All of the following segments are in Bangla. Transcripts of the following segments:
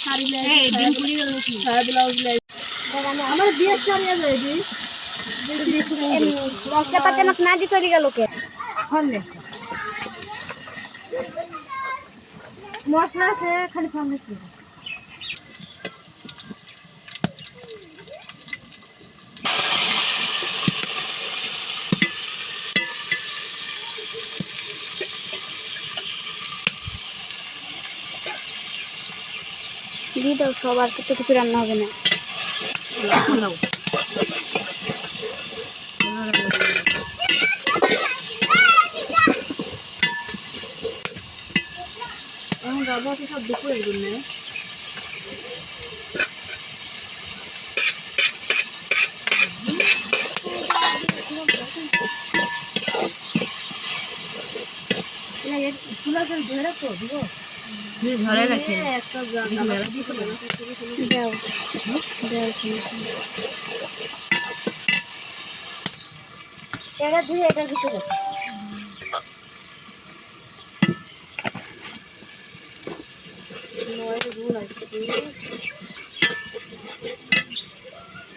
শাড়ি ব্লাউজ লাই আমার বিয়ের শাড়ি আছে মশলা পাতি আমাকে না দিয়ে গেল কে? মশলা আছে খালি ফার্মে দিয়ে দাও সবার তো কিছু রান্না হবে না নাও এখন যাব আছে সব দুপুরের জন্য চুলা চাল ধরে রাখো দিব তুমি ঝরে রাখি। এটা ধুয়ে এটার ভিতরে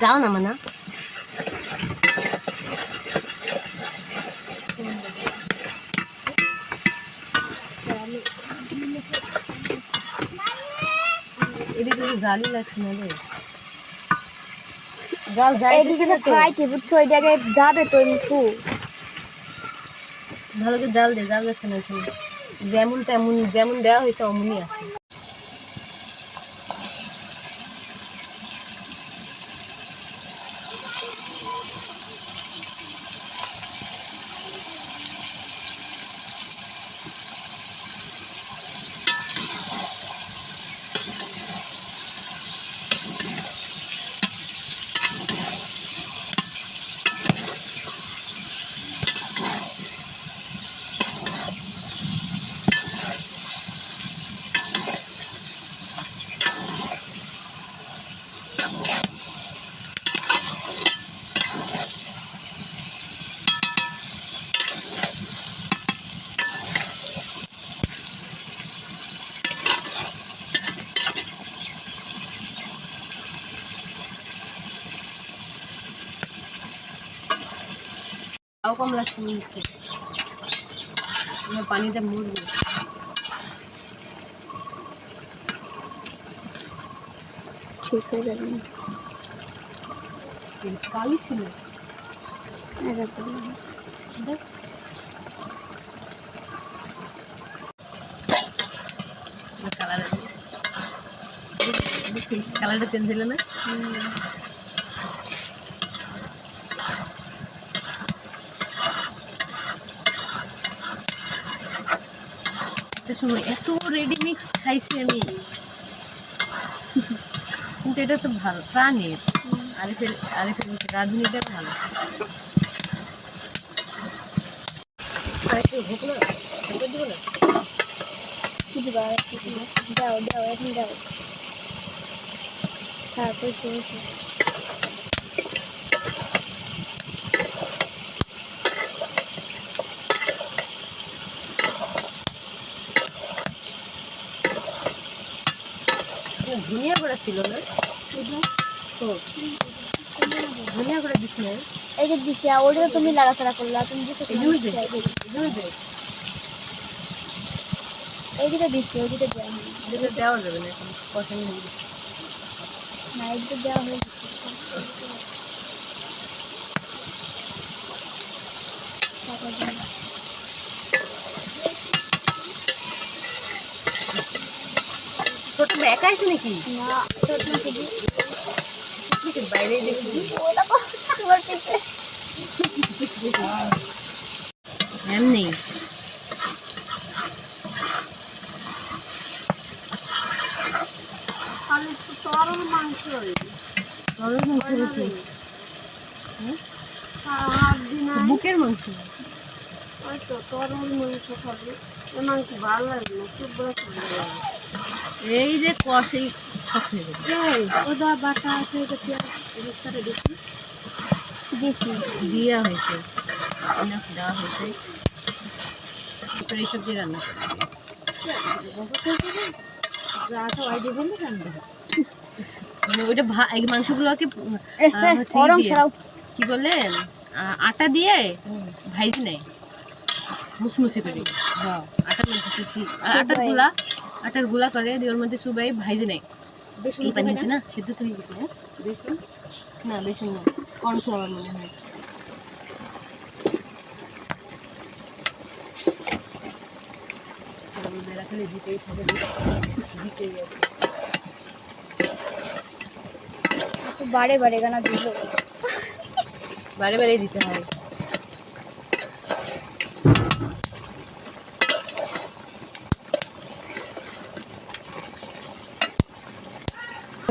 যাও না মানা। তো জালি লাগছে না রে। জাল যাই এদিকে তো। খাইতে বুঝছ? জায়গায় যাবে তো একটু ভালো করে জাল দে জাল যাচ্ছে না যেমন তেমন যেমন দেওয়া হয়েছে অমনই আছে। তাও কম লাগছে মনে হচ্ছে পানিটা মরবে ঠিক হয়ে যাবে কালি ছিল। দেখ কালার কালারটা চেঞ্জ হলো না সময় এত রেডি মিক্স খাইছি আমি। কিন্তু এটা তো ভালো, প্রাণের। আরেফের আরেফের রাঁধুনিটা ভালো। আরেকটু হোক না দিব না? দাও দাও এখন দাও। তারপর শুনছি। ধনিয়া গুঁড়া ছিল না? তো ধনিয়া গুঁড়া দিস না এই যে দিছি ওটা তুমি লাড়াচাড়া করলা তুমি দিছো এই তোমার যে ইচ্ছা, এই যে। এগুলো দে এই দিকে দিছি ওই দেওয়া হয়নি। এগুলো দেওয়া যাবে না এখন পছন্দ নেই না এই দেওয়া হয়ে গেছে তারপর আছে নাকি? তরল মাংস তরল মাংস বুকের মাংস। তো তরল মাংস খাবে। মাংস ভালো লাগে না, খুব ভালো লাগে। এই যে কষেই ওদা বাটা আছে দিচ্ছি। দেওয়া হয়েছে। দেওয়া হয়েছে। রান্না। আটা মানে ওইটা ভা- এই মাংসগুলোকে উম, এ, আহ, এ, হচ্ছে গরম ই দিয়ে, ছাড়াও। কি বলেন আটা দিয়ে ভাইজি নেয় মুসমুসি করে হ্যাঁ আটার মধ্যে সু- আ- আটার চুবাই। গুলা আটারগুলা করে দিয়ে ওর মধ্যে চুবাই ভাইজি নেয়। বেশি এই পানি আছে না? সিদ্ধ তো হয়ে গেছে হ্যাঁ? বেসন? না বেসন না। কর্নফ্লাওয়ার মনে হয়। বেলা দিতেই থাকে দিতেই আছে বাড়ে বাড়ে গানা দিল। বারে বারে দিতে হয়।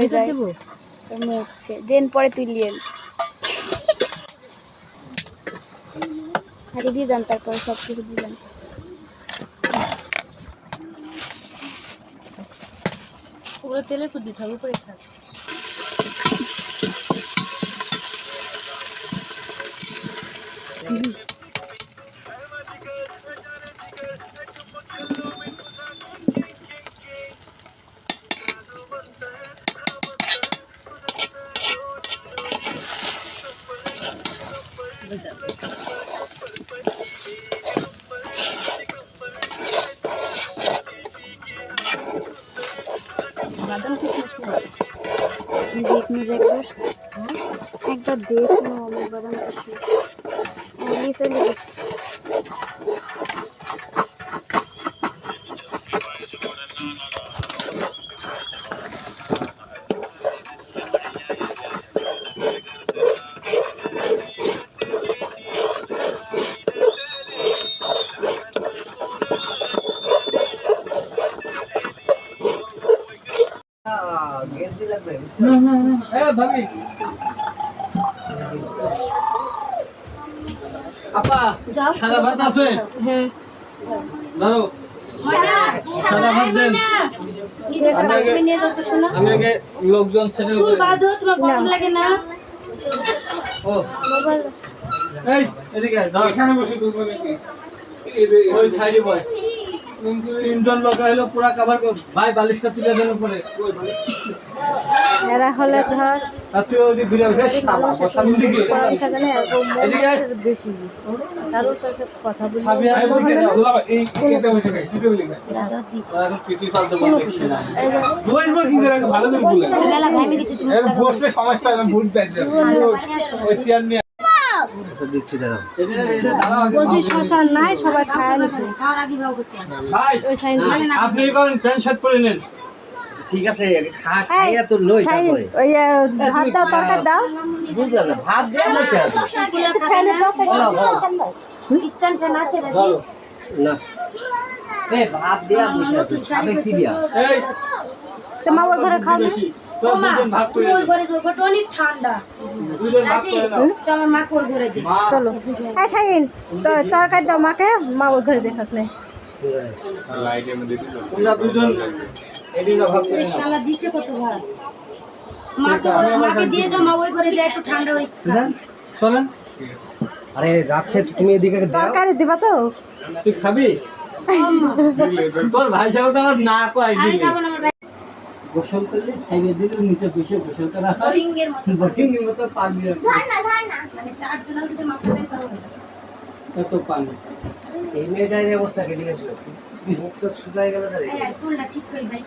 হয়ে যায় হচ্ছে। দেন পরে তুলিয়েন হারিয়ে দিয়ে যান তারপরে সব কিছু দিলেন ওগুলো তেলের উপর দিতে হবে উপরে থাক। বাদাম কিশমিশ দেখনো একবার একবার দেখনো আমার বাদাম কিশমিশ চলে আপা সাদা ভাত আছে? হ্যাঁ। ধরো। সাদা ভাত দেন। আমি আগে আমি আগে লোকজন ছেড়ে ও। এই এদিকে আয়, ধর। ওই সাইডে বয়। তিনজন লোক এলো পুরা কাভার কর। ভাই বালিশটা তুলে দেন উপরে। এরা হলে ধর বেশি কারোর কাছে কথা বলি। বলছি শ্মশান নাই সবাই খায় নিছে আপনি করেন প্যান্ট শার্ট পরে নেন ঠিক আছে খা খাইয়া তো লই তারপরে। ওই ভাত দাও তরকারি দাও। বুঝলাম না ভাত আছে। না? এ দিয়া বসে আছে কি দিয়া? এই তোমার ঘরে খাও না চলো। হ্যাঁ শাহিন তরকারি দাও মাকে মা ওই ঘরে যে খাক নাই তোমরা দুজন এদিকে ভাগ করে শালা দিছে কত ভাত মাকে মাকে দিয়ে দাও মা ওই ঘরে যায় একটু ঠান্ডা ওই চলেন। আরে যাচ্ছে তুমি এদিকে দাও তরকারি দিবা তো? তুই খাবি? তোর ভাই সাহেব তো আমার না কয় দিলে খাব না আমার গোসল করলে সাইডে দিলে নিচে বসে গোসল করা। হয় বোরিং এর মতো বোটিং এর মতো পানি মানে চারজন যদি মাকে দেয় তাহলে এত পানি। এই মেয়েটার অবস্থা কেটে গেছিল মুখ চোখ শুকাই গেল তার এই? চুলটা ঠিক করে ভাই